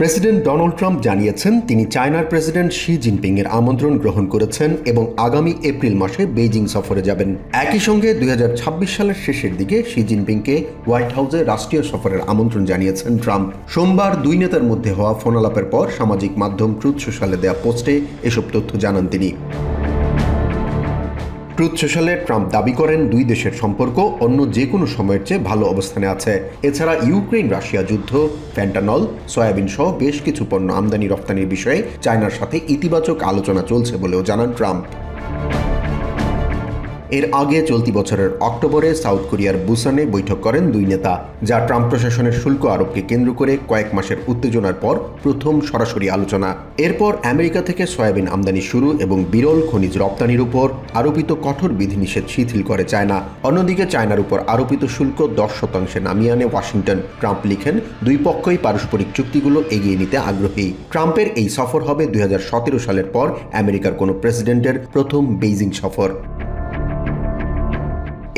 President Donald Trump জানিয়েছেন তিনি চায়নার প্রেসিডেন্ট শি জিনপিং এর আমন্ত্রণ গ্রহণ করেছেন এবং আগামী এপ্রিল মাসে বেইজিং সফরে যাবেন। একই সঙ্গে দুই হাজার ছাব্বিশ সালের শেষের দিকে শি জিনপিংকে হোয়াইট হাউসে রাষ্ট্রীয় সফরের আমন্ত্রণ জানিয়েছেন ট্রাম্প। সোমবার দুই নেতার মধ্যে হওয়া ফোনালাপের পর সামাজিক মাধ্যম ট্রুথ সোশ্যালে দেয়া পোস্টে এসব তথ্য জানান তিনি। ট্রুথ সোশ্যালে ট্রাম্প দাবি করেন দুই দেশের সম্পর্ক অন্য যে কোনো সময়ের চেয়ে ভালো অবস্থানে আছে। এছাড়া ইউক্রেন রাশিয়া যুদ্ধ, ফ্যান্টানল, সয়াবিন সহ বেশ কিছু পণ্য আমদানি রপ্তানির বিষয়ে চায়নার সাথে ইতিবাচক আলোচনা চলছে বলেও জানান ট্রাম্প। এর আগে চলতি বছরের অক্টোবরে সাউথ কোরিয়ার বুসানে বৈঠক করেন দুই নেতা, যা ট্রাম্প প্রশাসনের শুল্ক আরোপকে কেন্দ্র করে কয়েক মাসের উত্তেজনার পর প্রথম সরাসরি আলোচনা। এরপর আমেরিকা থেকে সয়াবিন আমদানি শুরু এবং বিরল খনিজ রপ্তানির উপর আরোপিত কঠোর বিধিনিষেধ শিথিল করে চায়না। অন্যদিকে চায়নার উপর আরোপিত শুল্ক দশ শতাংশে নামিয়ে আনে ওয়াশিংটন। ট্রাম্প লিখেন, দুই পক্ষই পারস্পরিক চুক্তিগুলো এগিয়ে নিতে আগ্রহী। ট্রাম্পের এই সফর হবে দুই হাজার সতেরো সালের পর আমেরিকার কোনো প্রেসিডেন্টের প্রথম বেইজিং সফর।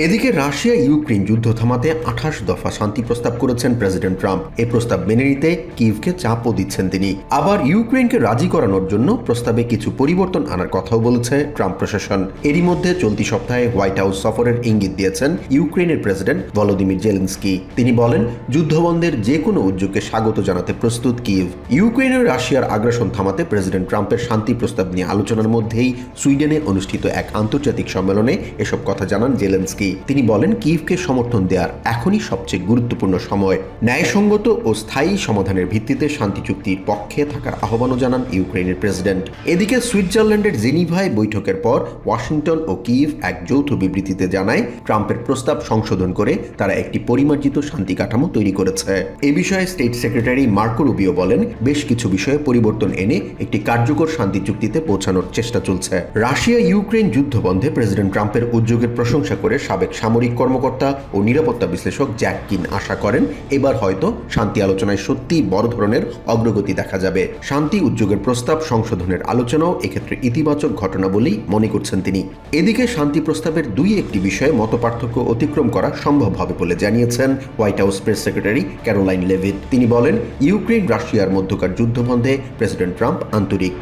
এদিকে রাশিয়া ইউক্রেন যুদ্ধ থামাতে আঠাশ দফা শান্তি প্রস্তাব করেছেন প্রেসিডেন্ট ট্রাম্প। এই প্রস্তাব মেনে নিতে কিভকে চাপও দিচ্ছেন তিনি। আবার ইউক্রেনকে রাজি করানোর জন্য প্রস্তাবে কিছু পরিবর্তন আনার কথাও বলেছে ট্রাম্প প্রশাসন। এরই মধ্যে চলতি সপ্তাহে হোয়াইট হাউস সফরের ইঙ্গিত দিয়েছেন ইউক্রেনের প্রেসিডেন্ট ভলোদিমির জেলেন্সকি। তিনি বলেন, যুদ্ধবন্ধের যে কোনো উদ্যোগকে স্বাগত জানাতে প্রস্তুত কিভ ইউক্রেনের রাশিয়ার আগ্রাসন থামাতে প্রেসিডেন্ট ট্রাম্পের শান্তি প্রস্তাব নিয়ে আলোচনার মধ্যেই সুইডেনে অনুষ্ঠিত এক আন্তর্জাতিক সম্মেলনে এসব কথা জানান জেলেন্সকি। তিনি বলেন কিভকে সমর্থন দেওয়ার এখনই সবচেয়ে গুরুত্বপূর্ণ সময়। ন্যায়সঙ্গত ও স্থায়ী সমাধানের ভিত্তিতে শান্তি চুক্তির পক্ষে থাকার আহ্বানও জানান ইউক্রেনের প্রেসিডেন্ট। এদিকে সুইজারল্যান্ডের জেনিভায় বৈঠকের পর ওয়াশিংটন ও কিভ এক যৌথ বিবৃতিতে জানায়, ট্রাম্পের প্রস্তাব সংশোধন করে তারা একটি পরিমার্জিত শান্তি কাঠামো তৈরি করেছে। এ বিষয়ে স্টেট সেক্রেটারি মার্কো রুবিও বলেন, বেশ কিছু বিষয়ে পরিবর্তন এনে একটি কার্যকর শান্তি চুক্তিতে পৌঁছানোর চেষ্টা চলছে। রাশিয়া ইউক্রেন যুদ্ধ বন্ধে প্রেসিডেন্ট ট্রাম্পের উদ্যোগের প্রশংসা করে সাবেক সামরিক কর্মকর্তা ও নিরাপত্তা বিশ্লেষক জ্যাক কিন আশা করেন, এবার হয়তো শান্তি আলোচনায় সত্যি বড় ধরনের অগ্রগতি দেখা যাবে। শান্তি উদ্যোগের প্রস্তাব সংশোধনের আলোচনাও এক্ষেত্রে ইতিবাচক ঘটনা বলেই মনে করছেন তিনি। এদিকে শান্তি প্রস্তাবের দুই একটি বিষয়ে মতপার্থক্য অতিক্রম করা সম্ভব হবে বলে জানিয়েছেন White House press secretary Caroline Leavitt. তিনি বলেন, ইউক্রেন, রাশিয়ার মধ্যকার যুদ্ধবন্ধে প্রেসিডেন্ট ট্রাম্প আন্তরিক।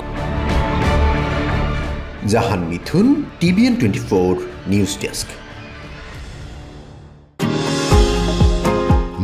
Jahan Mithun, TVN twenty four, news desk.